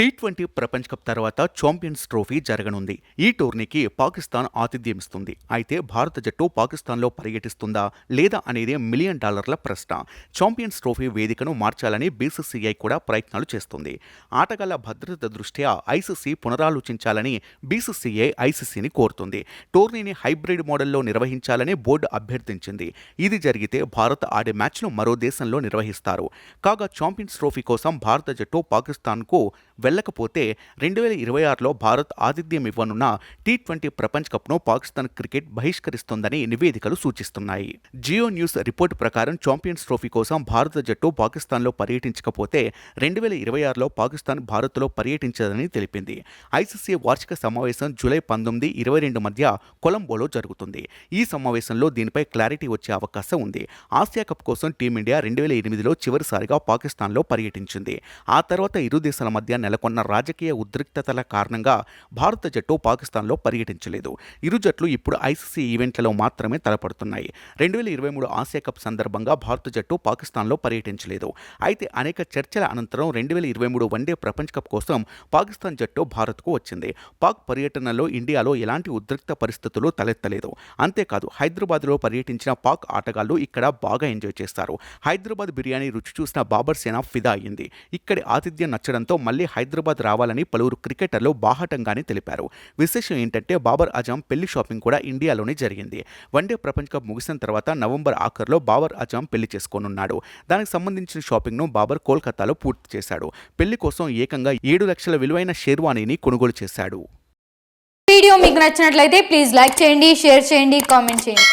T twenty ప్రపంచ cup తర్వాత champions trophy జరగనుంది. ఈ టోర్నీకి పాకిస్తాన్ ఆతిథ్యం ఇస్తుంది అయితే భారత జట్టు పాకిస్తాన్లో పర్యటిస్తుందా లేదా అనేది మిలియన్ డాలర్ల ప్రశ్న. ఛాంపియన్స్ ట్రోఫీ వేదికను మార్చాలని బీసీసీఐ కూడా ప్రయత్నాలు చేస్తుంది. ఆటగాళ్ళ భద్రత దృష్ట్యా ఐసీసీ పునరాలోచించాలని బీసీసీఐ ఐసీసీని కోరుతుంది. టోర్నీని హైబ్రిడ్ మోడల్లో నిర్వహించాలని బోర్డు అభ్యర్థించింది. ఇది జరిగితే భారత్ ఆడే మ్యాచ్ను మరో దేశంలో నిర్వహిస్తారు. కాగా ఛాంపియన్స్ ట్రోఫీ కోసం భారత జట్టు పాకిస్తాన్కు వెళ్ళకపోతే రెండు వేల ఇరవై ఆరులో భారత్ ఆతిథ్యం ఇవ్వనున్న టీ ట్వంటీ ప్రపంచ కప్ను పాకిస్తాన్ క్రికెట్ బహిష్కరిస్తోందని నివేదికలు సూచిస్తున్నాయి. జియో న్యూస్ రిపోర్ట్ ప్రకారం ఛాంపియన్స్ ట్రోఫీ కోసం భారత జట్టు పాకిస్తాన్లో పర్యటించకపోతే రెండు వేల ఇరవై ఆరులో పాకిస్తాన్ భారత్లో పర్యటించదని తెలిపింది. ఐసీసీ వార్షిక సమావేశం జూలై పంతొమ్మిది ఇరవై రెండు మధ్య కొలంబోలో జరుగుతుంది. ఈ సమావేశంలో దీనిపై క్లారిటీ వచ్చే అవకాశం ఉంది. ఆసియా కప్ కోసం టీమిండియా రెండు వేల ఎనిమిదిలో చివరిసారిగా పాకిస్తాన్లో పర్యటించింది. ఆ తర్వాత ఇరు దేశాల మధ్య నెలకొన్న రాజకీయ ఉద్రిక్తతల కారణంగా భారత జట్టు పాకిస్తాన్లో పర్యటించలేదు. ఇరు జట్లు ఇప్పుడు ఐసీసీ ఈవెంట్లలో మాత్రమే తలపడుతున్నాయి. రెండు వేల ఇరవై మూడు ఆసియా కప్ సందర్భంగా భారత జట్టు పాకిస్తాన్లో పర్యటించలేదు. అయితే అనేక చర్చల అనంతరం రెండు వేల ఇరవై మూడు వన్డే ప్రపంచ కప్ కోసం పాకిస్తాన్ జట్టు భారత్కు వచ్చింది. పాక్ పర్యటనలో ఇండియాలో ఎలాంటి ఉద్రిక్త పరిస్థితులు తలెత్తలేదు. అంతేకాదు హైదరాబాద్లో పర్యటించిన పాక్ ఆటగాళ్ళు ఇక్కడ బాగా ఎంజాయ్ చేస్తారు. హైదరాబాద్ బిర్యానీ రుచి చూసిన బాబర్ సేనా ఫిదా అయింది. ఇక్కడి ఆతిథ్యం నచ్చడంతో మళ్ళీ హైదరాబాద్ రావాలని పలువురు క్రికెటర్లు బాహటంగానే తెలిపారు. విశేషం ఏంటంటే బాబర్ అజాం పెళ్ళి షాపింగ్ కూడా ఇండియాలోనే జరిగింది. వన్డే ప్రపంచ కప్ ముగిసిన తర్వాత నవంబర్ ఆఖరులో బాబర్ అజాం పెళ్ళి చేసుకోనున్నాడు. దానికి సంబంధించిన షాపింగ్ను బాబర్ కోల్కతాలో పూర్తి చేశాడు. పెళ్ళి కోసం ఏకంగా ఏడు లక్షల విలువైన షేర్వానీని కొనుగోలు చేశాడు. వీడియో మీకు నచ్చినట్లయితే ప్లీజ్ లైక్ చేయండి షేర్ చేయండి కామెంట్ చేయండి.